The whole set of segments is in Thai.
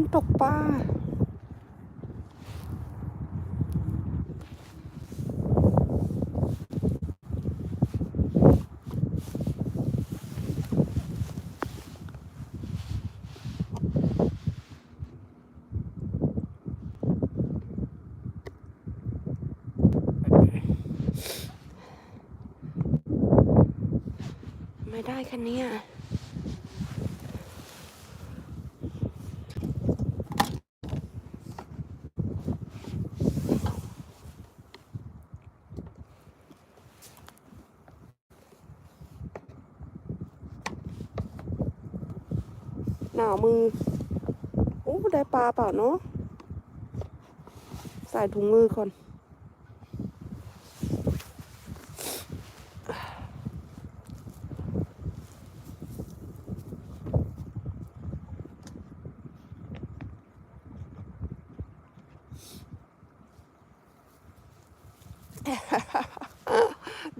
คนตกปลาไม่ได้คันนี้าวมือโอ้ได้ปลาเปล่าเนาะใส่ถุงมือก่อน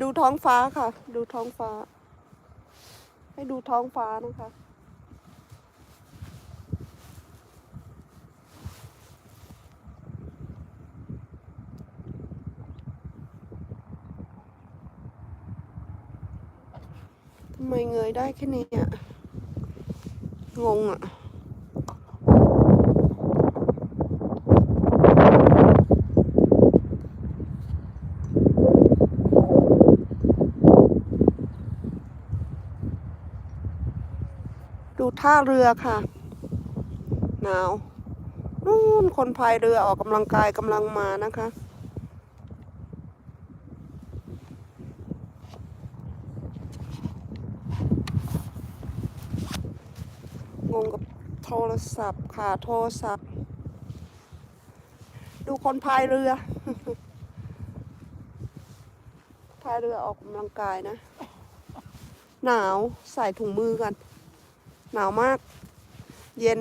ดูท้องฟ้าค่ะ ดูท้องฟ้า ให้ดูท้องฟ้านะคะ ทำไม เงยได้แค่นี้อะ งงอะดูท่าเรือค่ะ หนาวนู่นคนพายเรือออกกำลังกายกำลังมานะคะ งงกับโทรศัพท์ค่ะโทรศัพท์ ดูคนพายเรือ พายเรือออกกำลังกายนะ หนาวใส่ถุงมือกัน หนาวมาก เย็น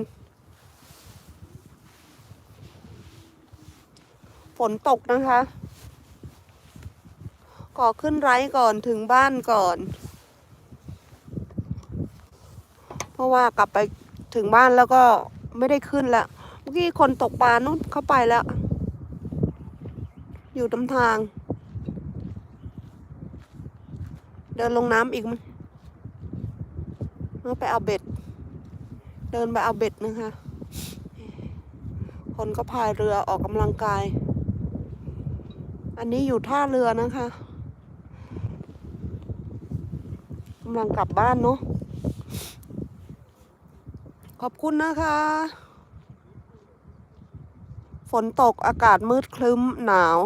ฝนตกนะคะขอขึ้นไร้ก่อนถึงบ้านก่อน เพราะว่ากลับไป ถึงบ้านแล้วก็ไม่ได้ขึ้นแล้วเมื่อกี้คนตกปลานู้นเข้าไปแล้ว อยู่ตำทาง เดินลงน้ำอีกมั้ยเอไปเอาเบ็ด เดินไปเอาเบ็ดนะคะ คนก็พายเรือออกกำลังกาย อันนี้อยู่ท่าเรือนะคะกำลังกลับบ้านเนาะ ขอบคุณนะคะ ฝนตกอากาศมืดครึ้มหนาว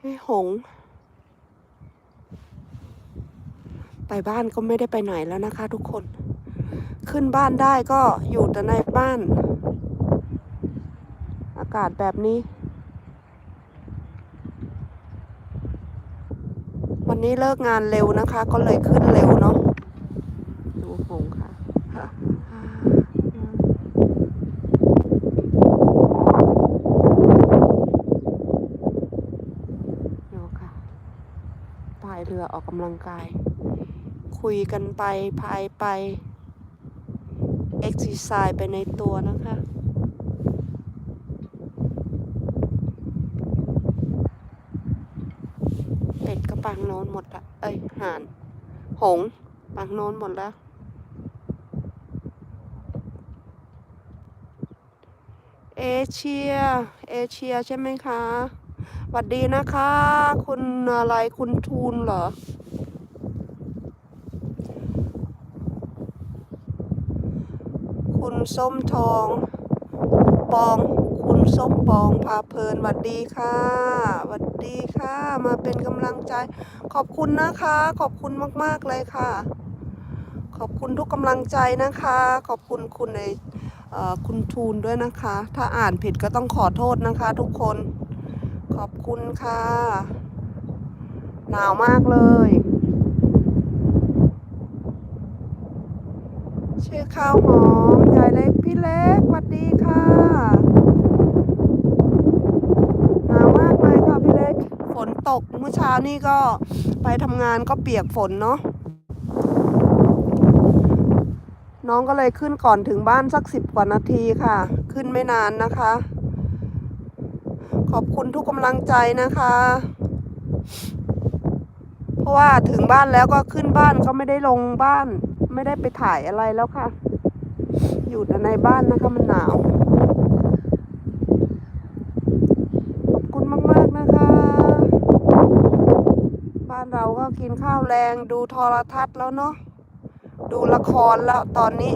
ให้หง ไปบ้านก็ไม่ได้ไปไหนแล้วนะคะ ทุกคน ขึ้นบ้านได้ก็อยู่แต่ในบ้าน อากาศแบบนี้ วันนี้เลิกงานเร็วนะคะ ก็เลยขึ้นเร็วเนาะดูหงค่ะดูค่ะพายเรือออกกำลังกาย คุยกันไปพายไปเอ็กซ์ไซส์ไปในตัวนะคะ เป็ดก็ปังโน้นหมดละ เอ้ยห่าน หง ปังโน้นหมดแล้ว เอเชีย เอเชียใช่ไหมคะสวัสดีนะคะ คุณอะไรคุณทูนเหรอ คุณ ส้มทองปอง คุณส้มปองพาเพลินหวัดดีค่ะหวัดดีค่ะ มาเป็นกำลังใจ ขอบคุณนะคะ ขอบคุณมาก ๆ เลยค่ะ ขอบคุณทุกกำลังใจนะคะ ขอบคุณคุณในคุณทูนด้วยนะคะ ถ้าอ่านผิดก็ต้องขอโทษนะคะ ทุกคน ขอบคุณค่ะ หนาวมากเลย ชื่อข้าวหอมยายเล็กพี่เล็กสวัสดีค่ะหนาวมากเลยค่ะพี่เล็ก ฝนตกเมื่อเช้านี่ก็ไปทำงานก็เปียกฝนเนาะน้องก็เลยขึ้นก่อนถึงบ้านสักสิบกว่านาทีค่ะ ขึ้นไม่นานนะคะ ขอบคุณทุกกำลังใจนะคะ เพราะว่าถึงบ้านแล้วก็ขึ้นบ้านก็ไม่ได้ลงบ้าน ไม่ได้ไปถ่ายอะไรแล้วค่ะ อยู่แต่ในบ้านนะคะมันหนาว ขอบคุณมาก ๆ นะคะ บ้านเราก็กินข้าวแรงดูโทรทัศน์แล้วเนาะ ดูละครแล้วตอนนี้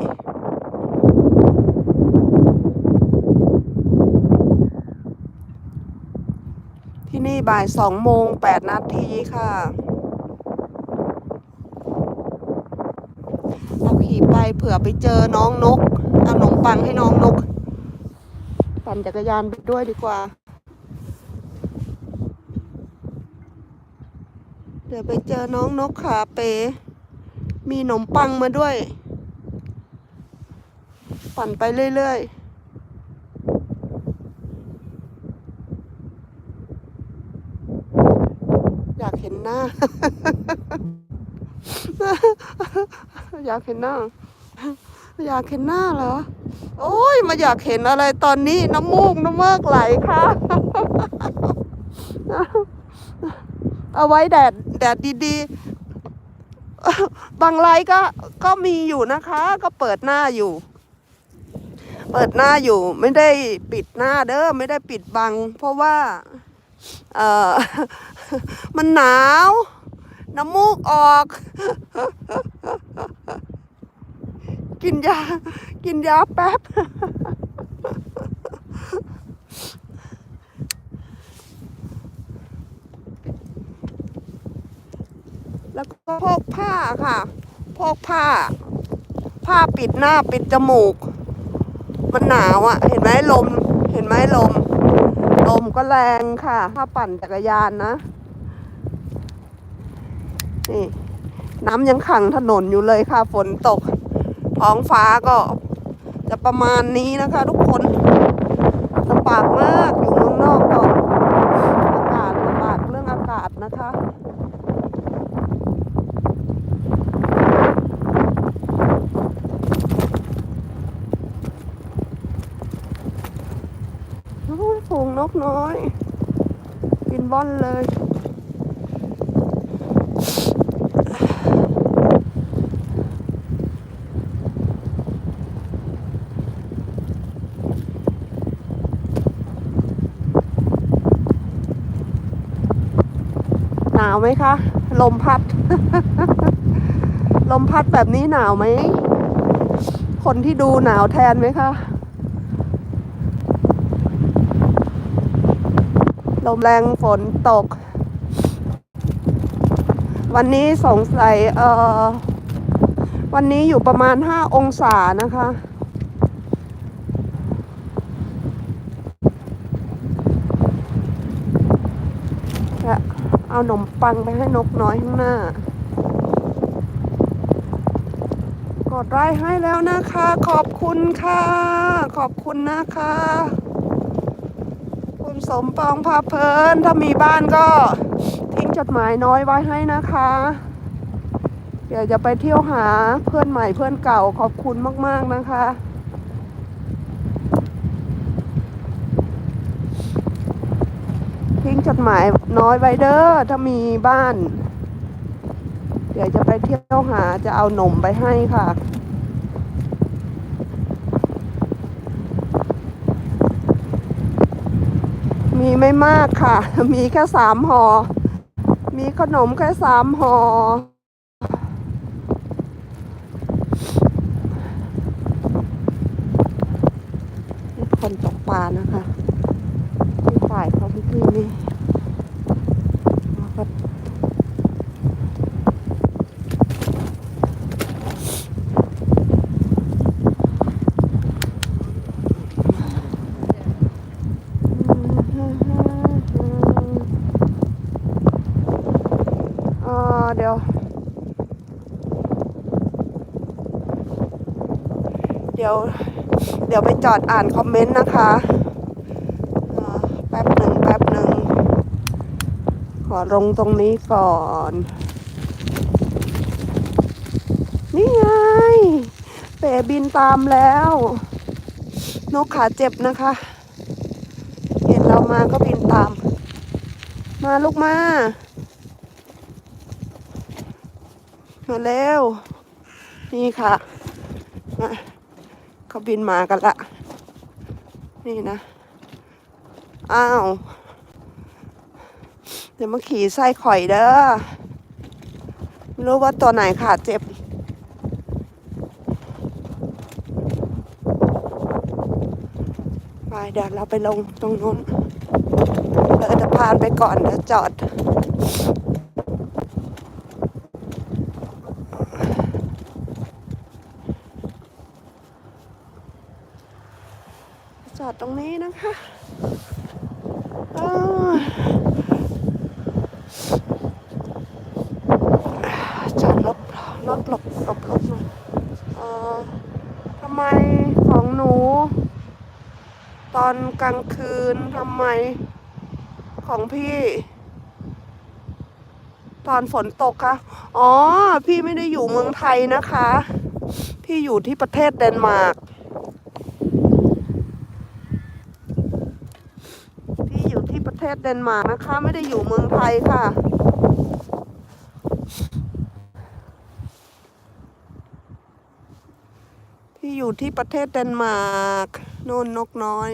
ที่นี่บ่ายสองโมงแปดนาทีค่ะ เรา ขี่ไปเผื่อไปเจอน้องนกเอาขนมปังให้น้องนก ปั่นจักรยานไปด้วยดีกว่าเดี๋ยวไปเจอน้องนกขาเป มีขนมปังมาด้วย ปั่นไปเรื่อยๆอยากเห็นหน้า อยากเห็นหน้า อยากเห็นหน้าเหรอ โอ้ยมาอยากเห็นอะไรตอนนี้น้ำมูกน้ำเมือกไหลค่ะ เอาไว้แดดแดดดีๆ บางไลก็ก็มีอยู่นะคะ ก็เปิดหน้าอยู่ เปิดหน้าอยู่ ไม่ได้ปิดหน้าเด้อไม่ได้ปิดบัง เพราะว่า เออมันหนาว น้ำมูกออก กินยา กินยาแป๊บ แล้วก็พกผ้าค่ะ พกผ้า ผ้าปิดหน้าปิดจมูก มันหนาวอะ่ะ เห็นไหมลม เห็นไหมลม ลมก็แรงค่ะ ถ้าปั่นจักรยานนะ นี่น้ำยังขังถนนอยู่เลยค่ะ ฝนตก ท้องฟ้าก็จะประมาณนี้นะคะ ทุกคนลำบากมากอยู่เมืองนอกก็อากาศลำบากเรื่องอากาศนะคะโอ้ยฝูงนกน้อย กินบ้อนเลย หนาวไห มคะ ลมพัด ลมพัดแบบนี้หนาวไหม คนที่ดูหนาวแทนไหมคะ ลมแรงฝนตก วันนี้สงสัยเอ่อวันนี้อยู่ประมาณห้าองศานะคะจะ เอาขนมปังไปให้นกน้อยข้างหน้า กดไลค์ให้แล้วนะคะ ขอบคุณค่ะ ขอบคุณนะคะ คุณสมปองพาเพลิน ถ้ามีบ้านก็ทิ้งจดหมายน้อยไว้ให้นะคะ เดี๋ยวจะไปเที่ยวหาเพื่อนใหม่เพื่อนเก่าขอบคุณมาก ๆ นะคะ ทิ้งจดหมายน้อยไว้เด้อถ้ามีบ้าน เดี๋ยวจะไปเที่ยวหาจะเอาหนมไปให้ค่ะ มีไม่มากค่ะ มีแค่สามห่อมีขนมแค่สามห่อคนตกปลานะคะ ที่ฝ่ายเขาพี่พี่นี่ก็เอ่อเดี๋ยว เดี๋ยว เดี๋ยวไปจอดอ่านคอมเมนต์นะคะอ่าแป๊บหนึ่งแป๊บหนึ่ง ขอ ลงตรงนี้ก่อน นี่ไงเป๋บินตามแล้ว นกขาเจ็บนะคะ เห็นเรามาก็บินตาม มาลูกมา มาเร็ว นี่ค่ะมาเขาบินมากันละ นี่นะ อ้าว ดี๋ยวมาขี่ไส้ข่อยเด้อไม่รู้ว่าตัวไหนขาเจ็บ ไปเดี๋ยวเราไปลงตรงนู้นเดินสะพานไปก่อนเดี๋ยวจอดจอดตรงนี้นะคะอ้าวจอดรถรถหลบหลบรถหน่อยเอ่อทำไมของหนู ตอนกลางคืนทำไม ของพี่ ตอนฝนตกคะอ๋อ พี่ไม่ได้อยู่เมืองไทยนะคะ พี่อยู่ที่ประเทศเดนมาร์กพี่อยู่ที่ประเทศเดนมาร์กนะคะ ไม่ได้อยู่เมืองไทยค่ะพี่อยู่ที่ประเทศเดนมาร์กโน่นนกน้อย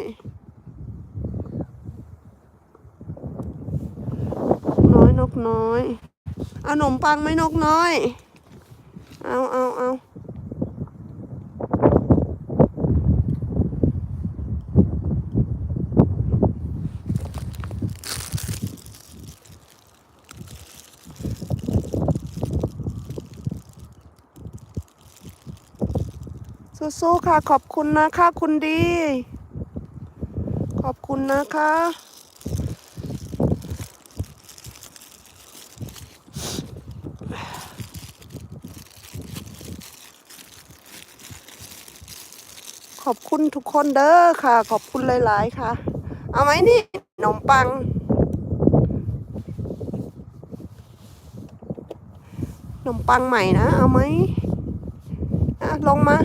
น้อยอย เอาขนมปังไหมนกน้อย เอาเอาเอาสู้ๆค่ะ ขอบคุณนะคะ คุณดี ขอบคุณนะคะ ขอบคุณทุกคนเด้อค่ะ ขอบคุณหลาย ๆ ค่ะ เอาไหมนี่ขนมปัง ขนมปังใหม่นะ เอาไหมอะลงมา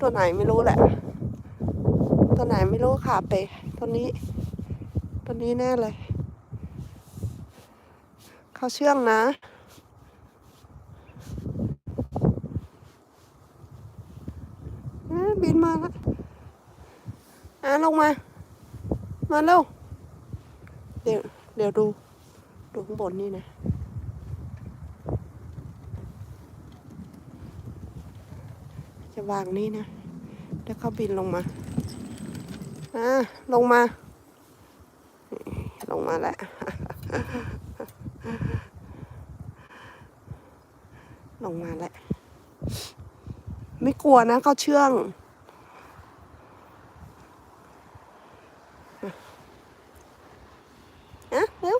ตัวไหนไม่รู้แหละ ตัวไหนไม่รู้ค่ะเปตัวนี้ ตัวนี้แน่เลย เขาเชื่องนะ อะ บินมาแล้วอะลงมา มาเร็ว เดี๋ยวเดี๋ยวดู ดูข้างบนนี่นะ จะวางนี่นะ เดี๋ยวเขาบินลงมา อะลงมา ลงมาแล้วลงมาแล้ว ไม่กลัวนะเขาเชื่อง อะเร็ว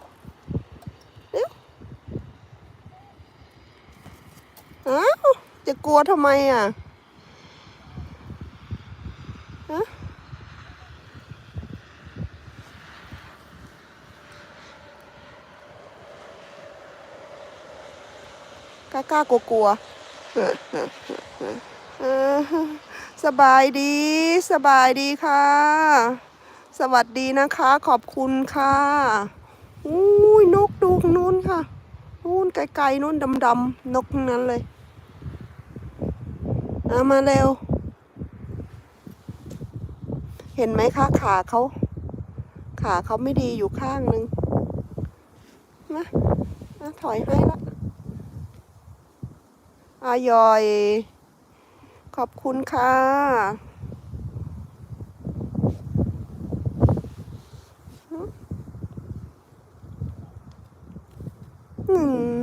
เร็ว อ้าวจะ กลัวทำไมอะฮะกล้ากล้ากลัวกลัวสบายดี สบายดีค่ะ สวัสดีนะคะ ขอบคุณค่ะอุ้ยนกดูงนู้นค่ะ นู้นไกลๆนู้นดำๆนกนั้นเลย เอามาเร็ว เห็นไหมคะขาเขาขาเขาไม่ดีอยู่ข้างนึงนะนะถอยให้ละอายอย ขอบคุณค่ะ อืม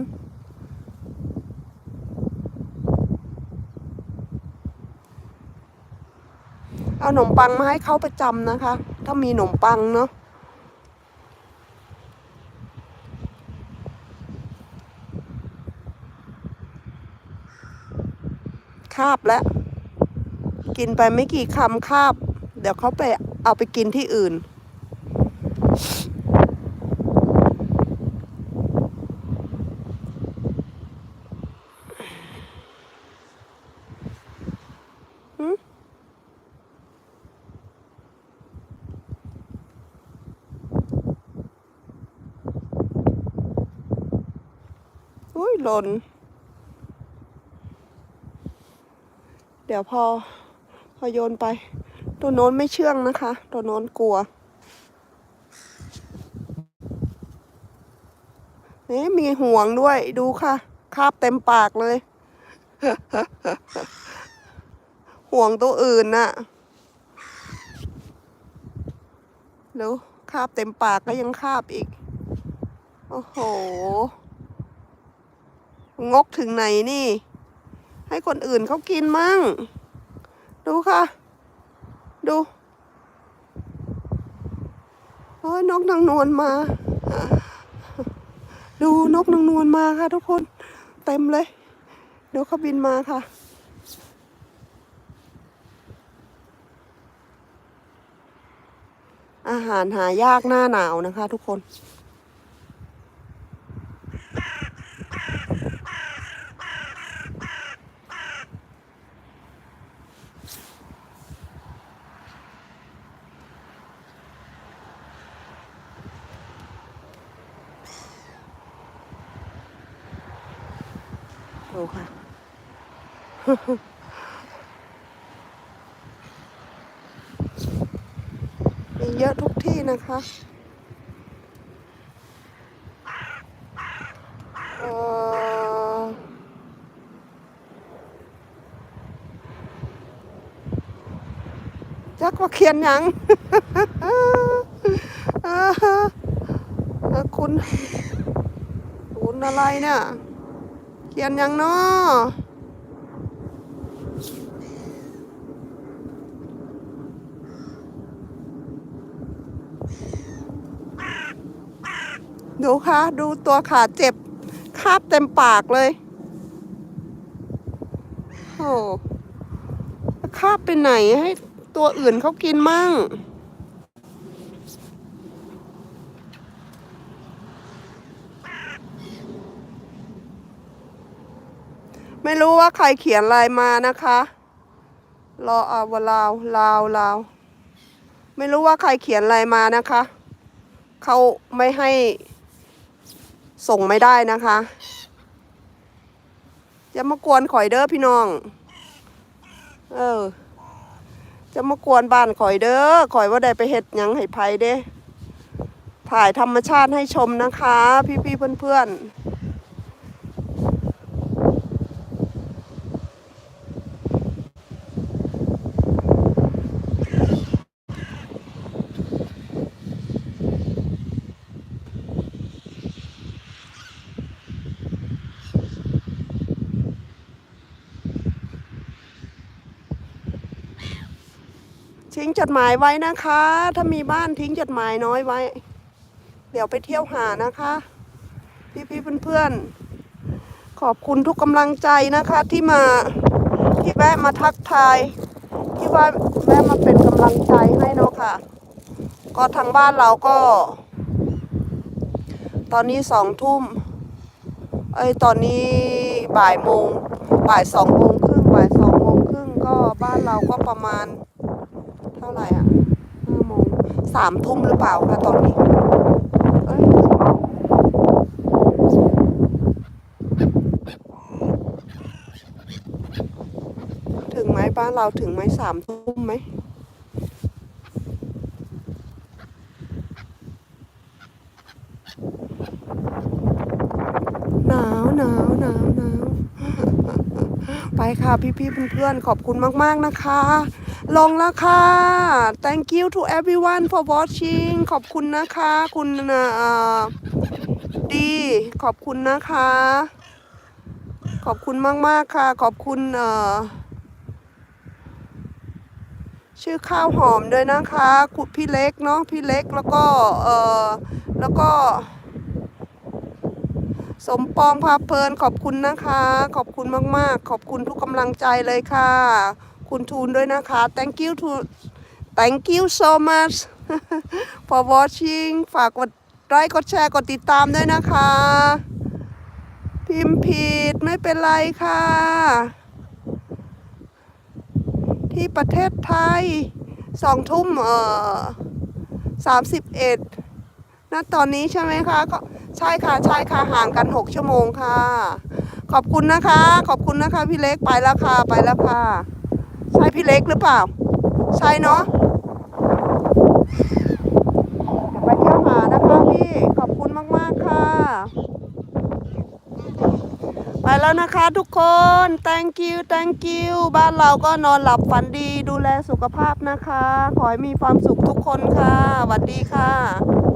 เอาข นมปังมาให้เขาประจำนะคะ ถ้ามีขนมปังเนาะคาบแล้ว กินไปไม่กี่คำคาบ เดี๋ยวเขาไปเอาไปกินที่อื่น น เดี๋ยวพอพอโยนไป ตัวโน้นไม่เชื่องนะคะ ตัวโน้นกลัวนี่มีห่วงด้วยดูค่ะ คาบเต็มปากเลย ห่วงตัวอื่นน่ะแล้วคาบเต็มปากก็ยังคาบอีก โอ้โห งกถึงไหนนี่ ให้คนอื่นเขากินมั่ง ดูค่ะ ดูโอ้ยนกนางนวลมา ดูนกนางนวลมาค่ะทุกคน เต็มเลย ดูเขาบินมาค่ะอาหารหายากหน้าหนาวนะคะทุกคน ดูค่ะ มีเยอะทุกที่นะคะเอ่อจักว่าเขียนยังคุณ คุณอะไรเนี่ย เขียนยังเนาะ ดูค่ะ ดูตัวขาเจ็บ คาบเต็มปากเลย โอ้คาบไปไหนให้ตัวอื่นเขากินมั่ง ไม่รู้ว่าใครเขียนอะไรมานะคะ รออาวลาวลาวลาว ไม่รู้ว่าใครเขียนอะไรมานะคะ เขาไม่ให้ ส่งไม่ได้นะคะจะมากวนข่อยเด้อพี่น้อง เออ จะมากวนบ้านข่อยเด้อข่อยว่าได้ไปเห็ดยังให้ไผเด้ ถ่ายธรรมชาติให้ชมนะคะ พี่ๆเพื่อนๆ ทิ้งจดหมายไว้นะคะ ถ้ามีบ้านทิ้งจดหมายน้อยไว้ เดี๋ยวไปเที่ยวหานะคะ พี่ๆเพื่อนๆขอบคุณทุกกำลังใจนะคะ ที่มาที่แวะมาทักทาย ที่ว่าแวะมาเป็นกำลังใจให้เนาะค่ะ ก็ทางบ้านเราก็ ตอนนี้สองทุ่มเอ้ตอนนี้บ่ายโมงบ่ายสองโมงครึ่งบ่ายสองโมงครึ่งก็บ้านเราก็ประมาณ ไหร่อะห้าโมงสามทุ่มหรือเปล่าคะตอนนี้ถึงไหมบ้านเราถึงไหมสามทุ่มไหมหนาวหนาวหนาวหนาวไปค่ะพี่ๆเพื่อนๆขอบคุณมากๆนะคะ ลงแล้วค่ะ thank you to everyone for watching ขอบคุณนะคะ คุณดี ขอบคุณนะคะ ขอบคุณมาก ๆ ค่ะ ขอบคุณเอ่อชื่อข้าวหอมด้วยนะคะคุณพี่เล็กเนาะพี่เล็กแล้วก็เออแล้วก็ สมปองพาเพลินขอบคุณนะคะ ขอบคุณมากๆ ขอบคุณทุกกำลังใจเลยค่ะ คุณทูนด้วยนะคะ thank you to thank you so much for watching ฝากกดไลค์กดแชร์กดติดตามด้วยนะคะ พิมพ์ผิดไม่เป็นไรค่ะ ที่ประเทศไทยสองทุ่มเออสามสิบเอ็ดณตอนนี้ใช่ไหมคะก็ใช่ค่ะใช่ค่ะห่างกันหกชั่วโมงค่ะ ขอบคุณนะคะ ขอบคุณนะคะพี่เล็กไปแล้วค่ะไปแล้วค่ะ ใช่พี่เล็กหรือเปล่า ใช่เนาะเดี๋ยวไปเที่ยวหานะคะพี่ ขอบคุณมาก ๆ ค่ะ ไปแล้วนะคะทุกคน thank you thank you บ้านเราก็นอนหลับฝันดีดูแลสุขภาพนะคะ ขอให้มีความสุขทุกคนค่ะสวัสดีค่ะ